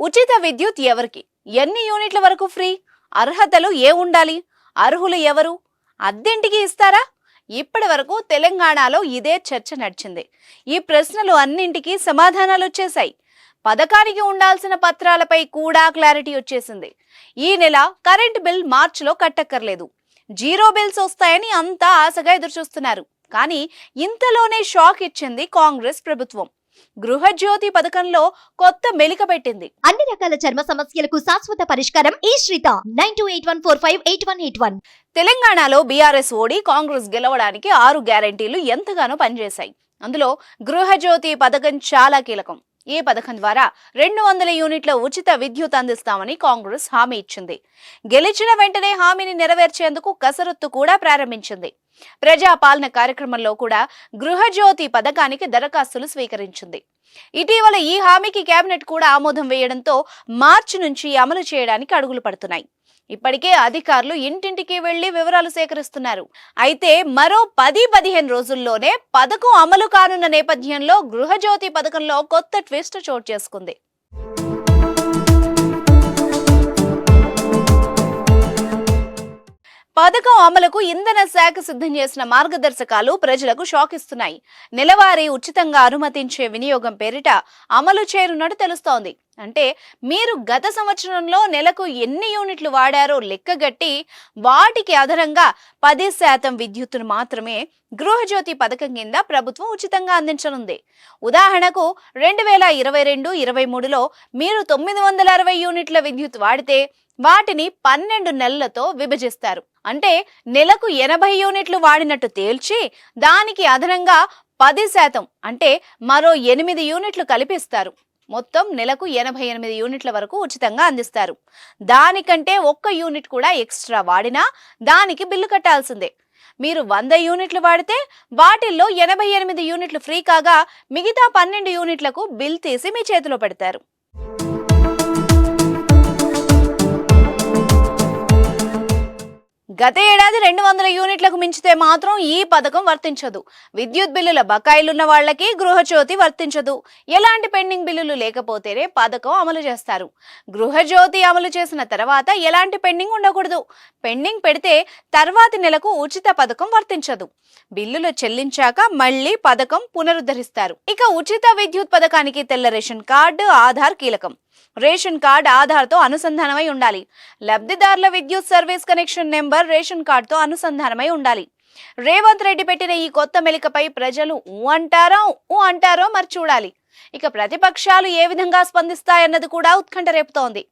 ఉచిత విద్యుత్ ఎవరికి? ఎన్ని యూనిట్ల వరకు ఫ్రీ? అర్హతలు ఏ ఉండాలి? అర్హులు ఎవరు? అద్దెంటికి ఇస్తారా? ఇప్పటి వరకు తెలంగాణలో ఇదే చర్చ నడిచింది. ఈ ప్రశ్నలు అన్నింటికీ సమాధానాలు వచ్చేశాయి. పథకానికి ఉండాల్సిన పత్రాలపై కూడా క్లారిటీ వచ్చేసింది. ఈ నెల కరెంట్ బిల్ మార్చిలో కట్టక్కర్లేదు. జీరో బిల్స్ వస్తాయని అంతా ఆశగా ఎదురుచూస్తున్నారు. కానీ ఇంతలోనే షాక్ ఇచ్చింది కాంగ్రెస్ ప్రభుత్వం. గృహజ్యోతి పథకంలో కొత్త మెలిక పెట్టింది. అన్ని రకాల చర్మ సమస్యలకు శాశ్వత పరిష్కారం ఈ శ్రీత. Nine two eight one four five eight one eight one. తెలంగాణలో బీఆర్ఎస్ ఓడి కాంగ్రెస్ గెలవడానికి ఆరు గ్యారంటీలు ఎంతగానో పనిచేశాయి. అందులో గృహజ్యోతి పథకం చాలా కీలకం. ఈ పథకం ద్వారా రెండు వందల యూనిట్ల ఉచిత విద్యుత్ అందిస్తామని కాంగ్రెస్ హామీ ఇచ్చింది. గెలిచిన వెంటనే హామీని నెరవేర్చేందుకు కసరత్తు కూడా ప్రారంభించింది. ప్రజా పాలన కార్యక్రమంలో కూడా గృహజ్యోతి పథకానికి దరఖాస్తులు స్వీకరించింది. ఇటీవల ఈ హామీకి కేబినెట్ కూడా ఆమోదం వేయడంతో మార్చి నుంచి అమలు చేయడానికి అడుగులు పడుతున్నాయి. ఇప్పటికే అధికారులు ఇంటింటికి వెళ్ళి వివరాలు సేకరిస్తున్నారు. అయితే మరో పది పదిహేను రోజుల్లోనే పథకం అమలు కానున్న నేపథ్యంలో గృహజ్యోతి పథకంలో కొత్త ట్విస్ట్ చోటు చేసుకుంది. పథకం అమలుకు ఇంధన శాఖ సిద్ధం చేసిన మార్గదర్శకాలు ప్రజలకు షాక్ ఇస్తున్నాయి. నెలవారీ ఉచితంగా అనుమతించే వినియోగం పేరిట అమలు చేరున్నట్టు తెలుస్తోంది. అంటే మీరు గత సంవత్సరంలో నెలకు ఎన్ని యూనిట్లు వాడారో లెక్కగట్టి వాటికి అదనంగా పది శాతం విద్యుత్తును మాత్రమే గృహజ్యోతి పథకం కింద ప్రభుత్వం ఉచితంగా అందించనుంది. ఉదాహరణకు రెండు వేల ఇరవై రెండు ఇరవై మూడులో మీరు తొమ్మిది వందల అరవై యూనిట్ల విద్యుత్ వాడితే వాటిని పన్నెండు నెలలతో విభజిస్తారు. అంటే నెలకు ఎనభై యూనిట్లు వాడినట్టు తేల్చి దానికి అదనంగా పది శాతం అంటే మరో ఎనిమిది యూనిట్లు కలిపిస్తారు. మొత్తం నెలకు ఎనభై ఎనిమిది యూనిట్ల వరకు ఉచితంగా అందిస్తారు. దానికంటే ఒక్క యూనిట్ కూడా ఎక్స్ట్రా వాడినా దానికి బిల్లు కట్టాల్సిందే. మీరు వంద యూనిట్లు వాడితే వాటిల్లో ఎనభై ఎనిమిది యూనిట్లు ఫ్రీ కాగా మిగతా పన్నెండు యూనిట్లకు బిల్ తీసి మీ చేతిలో పెడతారు. గత ఏడాది రెండు వందల యూనిట్లకు మించితే మాత్రం ఈ పథకం వర్తించదు. విద్యుత్ బిల్లుల బకాయిలున్న వాళ్ళకి గృహజ్యోతి వర్తించదు. ఎలాంటి పెండింగ్ బిల్లులు లేకపోతేనే పథకం అమలు చేస్తారు. గృహజ్యోతి అమలు చేసిన తర్వాత ఎలాంటి పెండింగ్ ఉండకూడదు. పెండింగ్ పెడితే తర్వాతి నెలకు ఉచిత పథకం వర్తించదు. బిల్లులు చెల్లించాక మళ్ళీ పథకం పునరుద్ధరిస్తారు. ఇక ఉచిత విద్యుత్ పథకానికి తెల్ల రేషన్ కార్డు ఆధార్ కీలకం. రేషన్ కార్డ్ ఆధార్తో అనుసంధానమై ఉండాలి. లబ్ధిదారుల విద్యుత్ సర్వీస్ కనెక్షన్ నెంబర్ రేషన్ కార్డుతో అనుసంధానమై ఉండాలి. రేవంత్ రెడ్డి పెట్టిన ఈ కొత్త మెలికపై ప్రజలు ఊ అంటారో ఊ అంటారో మరి చూడాలి. ఇక ప్రతిపక్షాలు ఏ విధంగా స్పందిస్తాయన్నది కూడా ఉత్కంఠ రేపుతోంది.